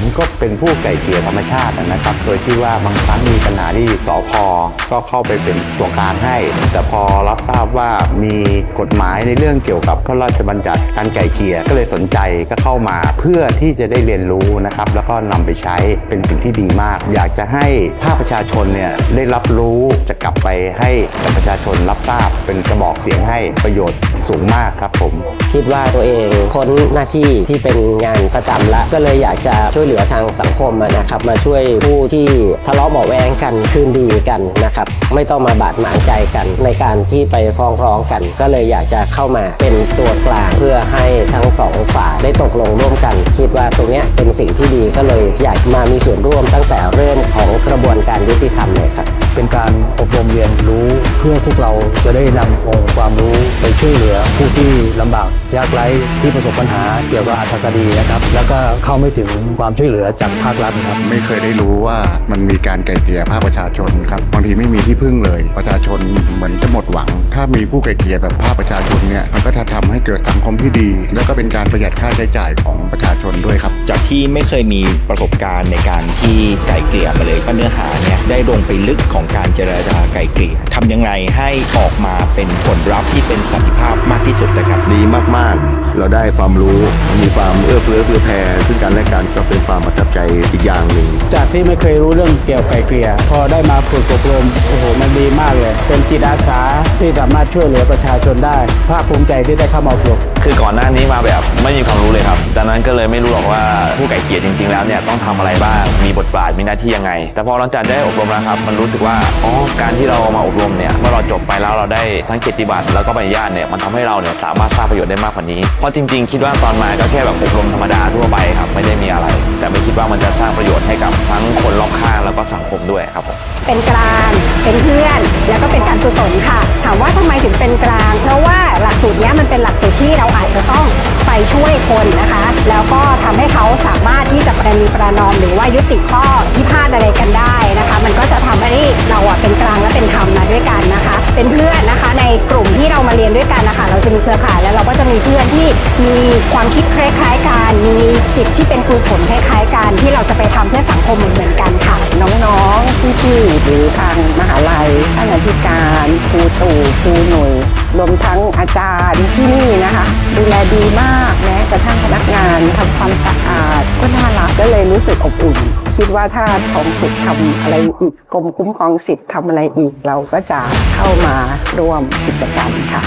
ผมก็เป็นผู้ไก่เกลี่ยธรรมชาตินะครับ โดยที่ว่าบางครั้งมีปัญหาที่สพก็เข้าไปเป็นตัวกลางให้ แต่พอรับทราบว่ามีกฎหมายในเรื่องเกี่ยวกับพระราชบัญญัติการไก่เกลี่ยก็เลยสนใจก็เข้ามาเพื่อที่จะได้เรียนรู้นะครับ แล้วก็นำไปใช้เป็นสิ่งที่ดีมาก อยากจะให้ภาคประชาชนเนี่ยได้รับรู้จะกลับไปให้ประชาชนรับทราบเป็นกระบอกเสียงให้ประโยชน์สูงมากครับผม คิดว่าตัวเองพ้นหน้าที่ที่เป็นงานประจำแล้วก็เลยอยากจะช่วยเหลือทางสังคมนะครับ มาช่วยผู้ที่ทะเลาะเบาแวงกันคืนดีกันนะครับ ไม่ต้องมาบาดหมางใจกันในการที่ไปฟ้องร้องกัน ก็เลยอยากจะเข้ามาเป็นตัวกลางเพื่อให้ทั้งสองฝ่ายได้ตกลงร่วมกัน คิดว่าตรงนี้เป็นสิ่งที่ดีก็เลยอยากมามีส่วนร่วมตั้งแต่เริ่มของกระบวนการยุติธรรมเลยครับเป็นการอบรมเรียนรู้เพื่อพวกเราจะได้นำองค์ความรู้ไปช่วยเหลือผู้ที่ ลำบากยากไร้ที่ประสบปัญหาเกี่ยวกับอาชญากรรมนะครับ แล้วก็เข้าไม่ถึงความช่วยเหลือจากภาครัฐครับ ไม่เคยได้รู้ว่ามันมีการไกล่เกลี่ยภาคประชาชนครับบางทีไม่มีที่พึ่งเลย ประชาชนเหมือนจะหมดหวัง ถ้ามีผู้ไกล่เกลี่ยแบบภาคประชาชนเนี่ยมันก็จะทำให้เกิดสังคมที่ดี แล้วก็เป็นการประหยัดค่าใช้จ่ายของประชาชนด้วยครับจาก ที่ไม่เคยมีประสบการณ์ในการที่ไก่เกลี่ยมาเลยก็เนื้อหาเนี่ยได้ลงไปลึกของการเจรจาไก่เกลี่ยทำยังไงให้ออกมาเป็นผลลัพธ์ที่เป็นสันติภาพมากที่สุดนะครับดีมากๆ เราได้ความรู้มีความเอื้อเฟื้อเผื่อแผ่ซึ่งกันและกันก็เป็นความประทับใจอีกอย่างหนึ่งจากที่ไม่เคยรู้เรื่องเกี่ยวกับไก่เกลี่ย พอได้มาฝึกอบรมโอ้โหมันดีมากเลย เป็นจิตอาสาที่สามารถช่วยเหลือประชาชนได้ภาคภูมิใจที่ได้เข้ามาอบรมคือก่อนหน้านี้มาแบบไม่มีความรู้เลยครับดังนั้นก็เลยไม่รู้หรอกว่าผู้ไก่เกลี่ยจริง ๆ แล้วเนี่ยต้องทำอะไรบ้างมีบทบาทมีหน้าที่ยังไง แต่พอหลังจากได้อบรมแล้วครับ มันรู้สึกว่าอ๋อการที่เรามาอบรมเนี่ยเมื่อเราจบไปแล้วเราได้ทั้งเกียรติบัตรแล้วก็ใบอนุญาตเนี่ยมันทำให้เราเนี่ยสามารถสร้างประโยชน์ได้มากกว่านี้เพราะจริง ๆ คิดว่าตอนมาก็แค่แบบอบรมธรรมดาทั่วไปครับไม่ได้มีอะไร แต่ไม่คิดว่ามันจะสร้างประโยชน์ให้กับทั้งคนรอบข้างแล้วก็สังคมด้วยครับผมเป็นกลางเป็นเพื่อน แล้วก็เป็นการกุศลค่ะ ถามว่าทำไมถึงเป็นกลาง เพราะว่าหลักสูตรนี้มันเป็นหลักสูตรที่เราอาจจะต้องไปช่วยคนนะคะ แล้วก็ทำให้เขาสามารถที่จะประนีประนอมหรือว่ายุติข้อพิพาทอะไรกันได้นะคะ มีเพื่อนที่มีความคิดคล้ายๆกันมีจิตที่เป็นกุศลคล้ายๆกันที่เราจะไปทำเพื่อสังคมเหมือนๆกันค่ะ น้องๆพี่ๆหรือทางมหาลัยท่านอธิการครูตู่ครูหนุ่ยรวมทั้งอาจารย์ที่นี่นะคะ ดูแลดีมากแม้กระทั่งพนักงานทำความสะอาดก็น่ารักก็เลยรู้สึกอบอุ่น คิดว่าถ้าทองสุขทำอะไรอีกกรมคุ้มครองสิทธิ์ทำอะไรอีกเราก็จะเข้ามาร่วมกิจกรรมค่ะ